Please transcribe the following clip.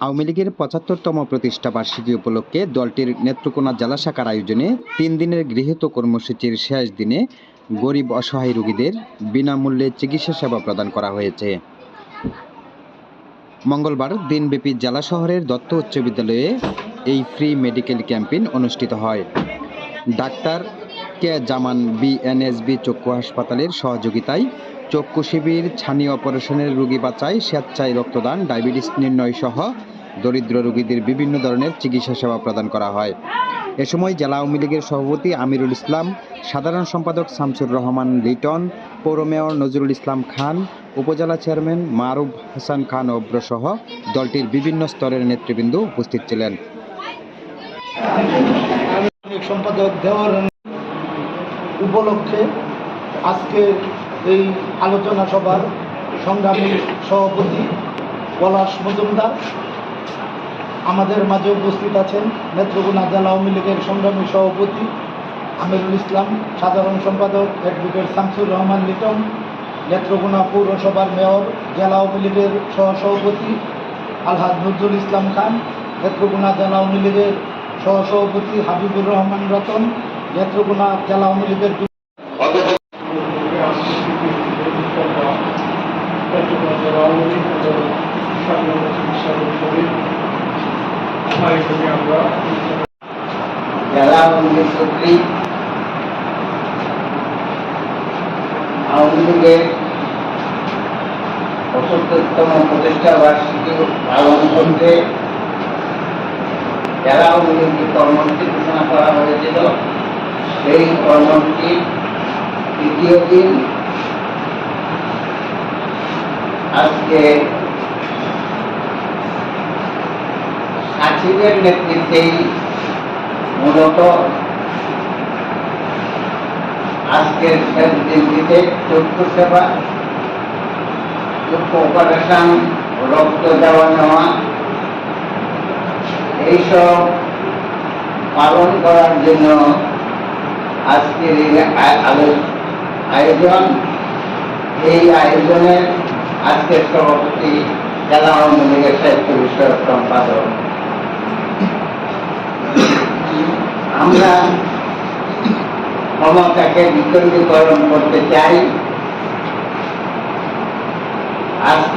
আওয়ামী লীগের পঁচাত্তরতম প্রতিষ্ঠা বার্ষিকী উপলক্ষে দলটির নেত্রকোনা জেলা শাখার আয়োজনে তিন দিনের গৃহীত কর্মসূচির শেষ দিনে গরিব অসহায় রোগীদের বিনামূল্যে চিকিৎসা সেবা প্রদান করা হয়েছে। মঙ্গলবার দিনব্যাপী জেলা শহরের দত্ত উচ্চ বিদ্যালয়ে এই ফ্রি মেডিকেল ক্যাম্পেইন অনুষ্ঠিত হয়। ডাক্তার কে জামান বিএনএসবি চক্ষু হাসপাতালের সহযোগিতায় চক্ষু শিবির, ছানি অপারেশনের রোগী বাঁচায় স্বেচ্ছায় রক্তদান, ডায়াবেটিস নির্ণয় সহ দরিদ্র রোগীদের বিভিন্ন ধরনের চিকিৎসা সেবা প্রদান করা হয়। এ সময় জেলা আওয়ামী লীগের সভাপতি আমিরুল ইসলাম, সাধারণ সম্পাদক শামসুর রহমান লিটন, পৌর মেয়র নজরুল ইসলাম খান, উপজেলা চেয়ারম্যান মারুফ হাসান খান অব্র সহ দলটির বিভিন্ন স্তরের নেতৃবৃন্দ উপস্থিত ছিলেন। সম্পাদক দেওয়ার উপলক্ষে আজকে এই আলোচনা সভার সংগ্রামী সভাপতি পলাশ মজুমদার। আমাদের মাঝে উপস্থিত আছেন নেত্রকোনা জেলা আওয়ামী লীগের সংগ্রামী সভাপতি আমিরুল ইসলাম, সাধারণ সম্পাদক অ্যাডভোকেট শামসুর রহমান লিটন, নেত্রকোনা পৌরসভার মেয়র, জেলা আওয়ামী লীগের সহসভাপতি আলহাজ নজরুল ইসলাম খান, নেত্রকোনা জেলা আওয়ামী লীগের সহসভাপতি হাবিবুর রহমান রতন, নেত্রকোনা জেলা আওয়ামী লীগের আওয়ামী লীগের পঁচাত্তরতম প্রতিষ্ঠা বার্ষিকী পালন করতে আওয়ামী লীগের কর্মসূচি ঘোষণা করা হয়েছিল, সেই কর্মসূচি তৃতীয় দিন আজকে সাচিবের নেতৃত্বেই মূলত আজকের শেষ দিনটিতে চক্ষু সেবা চক্ষু অপারেশন, রক্ত দেওয়া নেওয়া, এইসব পালন করার জন্য আজকের এই আয়োজন। এই আয়োজনের আজকের সভাপতি জেলা আওয়ামী লীগের সাহিত্য বিষয়ক সম্পাদক। আমরা ক্ষমতাকে বিকেন্দ্রীকরণ করতে চাই। আজকে